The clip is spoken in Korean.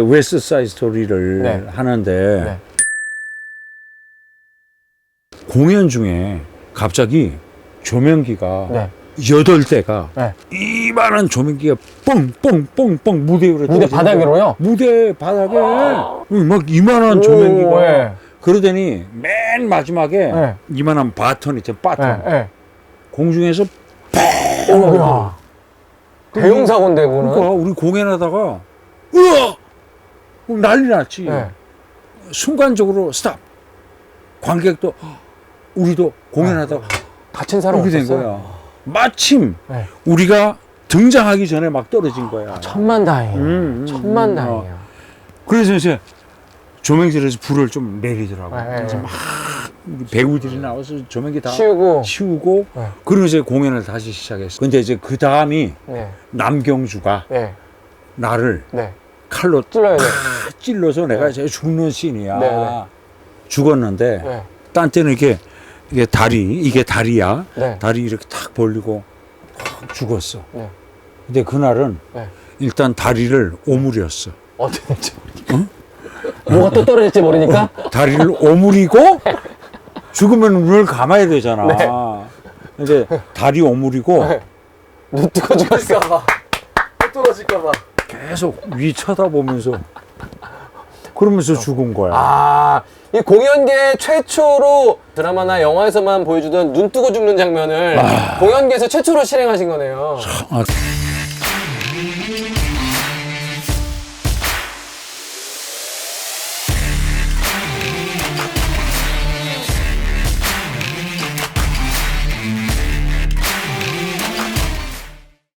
웨스트 사이드 스토리를 네. 하는데 네. 공연 중에 갑자기 조명기가 네. 여덟 대가 네. 이만한 조명기가 뻥뻥뻥뻥 무대 위로 무대 떨어지는 바닥으로요? 거야. 무대 바닥에 막 이만한 조명기가 오, 예. 그러더니 맨 마지막에 네. 이만한 바톤 있죠 바톤 예, 예. 공중에서 오, 야. 대형 사고인데, 그거는. 그러니까 우리 공연하다가 으아 그럼 난리 났지 예. 순간적으로 스탑 관객도 우리도 공연하다가 다친 사람 이렇게 된? 거야 마침 네. 우리가 등장하기 전에 막 떨어진 거야 천만 다행이에요. 음, 음, 천만 음, 다행이에요. 그래서 이제 조명실에서 불을 좀 내리더라고 네, 네, 그래서 네. 막 배우들이 나와서 조명기 다 치우고. 치우고 네. 그러고 이제 공연을 다시 시작했어 근데 이제 그 다음이 네. 남경주가 네. 나를 네. 칼로 찔러야 돼. 탁 찔러서 내가 네. 이제 죽는 씬이야. 네, 네. 죽었는데 네. 딴 때는 이게 이게 다리 이게 다리야. 네. 다리 이렇게 탁 벌리고 탁 죽었어. 네. 근데 그날은 네. 일단 다리를 오므렸어. 어떻게 될지 모르겠어. 뭐가 또 떨어질지 모르니까? 다리를 오므리고 죽으면 눈을 감아야 되잖아. 네. 이제 다리 오므리고 네. 눈 뜨고 죽었어. 또 떨어질까봐. 계속 위 쳐다보면서 그러면서 죽은 거야. 아, 이 공연계 최초로 드라마나 영화에서만 보여주던 눈 뜨고 죽는 장면을 공연계에서 최초로 실행하신 거네요. 아,